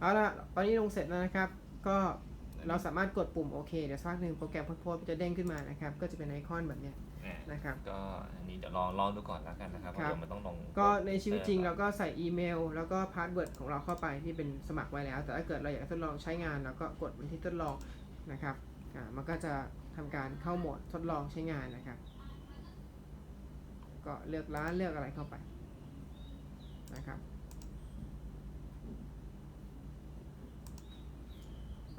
เอาละตอนนี้ลงเสร็จแล้วนะครับ ก็เราสามารถกดปุ่มโอเคเดี๋ยวสักพักหนึ่งโปรแกรมโพสต์จะเด้งขึ้นมานะครับ ก็จะเป็นไอคอนแบบเนี้ยอะนะครับ ก็อันนี้เดี๋ยวลองลองดูก่อนแล้วกันนะครับเพครัราะบเดี๋ยวมันต้องลงก็ในชีวิตจริงเราก็ใส่อีเมล แล้วก็พาสเวิร์ดของเราเข้าไปที่เป็นสมัครไว้แล้ว แต่ถ้าเกิดเราอยากทดลองใช้งานเราก็กดบันที่ทดลองนะครับอ่ามันก็จะทำการเข้าโหมดทดลองใช้งานนะครับ ก็เลือกร้านเลือกอะไรเข้าไปนะครับ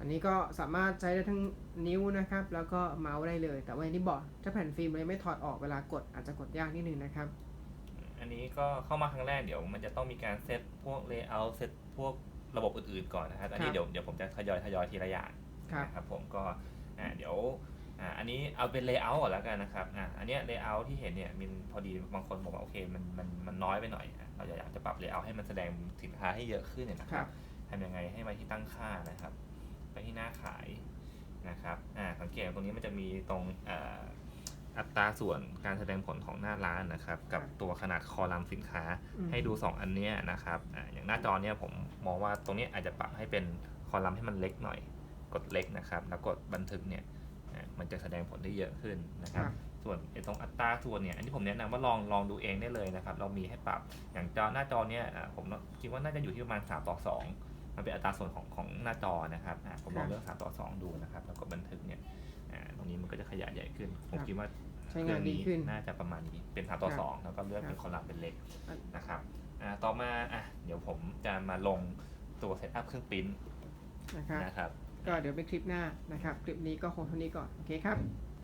อันนี้ก็สามารถใช้ได้ทั้งนิ้วนะครับ แล้วก็เมาส์ได้เลย แต่ว่าอย่างที่บอกถ้าแผ่นฟิล์มเรายังไม่ถอดออกเวลากดอาจจะกดยากนิดนึงนะครับ อันนี้ก็เข้ามาครั้งแรกเดี๋ยวมันจะต้องมีการเซตพวกเลเยอร์เซตพวกระบบอื่นๆก่อนนะครับ อันนี้ครับเดี๋ยวเดี๋ยวผมจะทยอยทยอยทีละอย่างครับนะครับผมก็อ่าเดี๋ยวอ่าอันนี้เอาเป็นเลเยอร์ก่อนแล้วกันนะครับอ่าอันเนี้ยเลเยอร์ที่เห็นเนี่ยมันพอดีบางคนบอกว่าโอเคมันมันมันน้อยไปหน่อยอะเราอยากจะปรับเลเยอร์ให้มันแสดงสินค้าให้เยอะขึ้นเนี่ยนะคครัรับบทำยังไงให้มาที่ตั้งค่านะครับ ไปที่หน้าขายนะครับอ่าสังเกตตรงนี้มันจะมีตรงเอ่ออัตราส่วนการแสดงผลของหน้าร้านนะครับ กับตัวขนาดคอลัมน์สินค้าอืมให้ดู 2 อันเนี้ยนะครับอาอย่างหน้าจอเนี้ยผมมองว่าตรงเนี้ยอาจจะปรับให้เป็นคอลัมน์ให้มันเล็กหน่อย กดเล็กนะครับ แล้วกดบันทึกเนี่ยอ่ามันจะแสดงผลได้เยอะขึ้นนะครับครับส่วนไอ้ตรงอัตราส่วนเนี่ยอันนี้ผมแนะนำว่าลองลองดูเองได้เลยนะครับ เรามีให้ปรับอย่างจอหน้าจอเนี่ยอ่าผมคิดว่าน่าจะอยู่ที่ประมาณ3ต่อ2 มันเป็นอัตราส่วนของของหน้าจอนะครับอ่าผมลองเลือก3ต่อ2ดูนะครับแล้วกดบันทึกเนี่ยอ่าตรงนี้มันก็จะขยายใหญ่ขึ้น ผมคิดว่าใช้งานดีขึ้นน่าจะประมาณนี้เป็น3ต่อครับ2แล้วก็เลือกเป็นครับคอลัมน์เป็นเล็กอันนะครับอ่าต่อมาอะเดี๋ยวผมจะมาลงตัวเซตอัพเครื่องปริ้นท์นะครับนะครับก็เดี๋ยวเป็นคลิปหน้านะครับ คลิปนี้ก็คงเท่านี้ก่อน โอเคครับ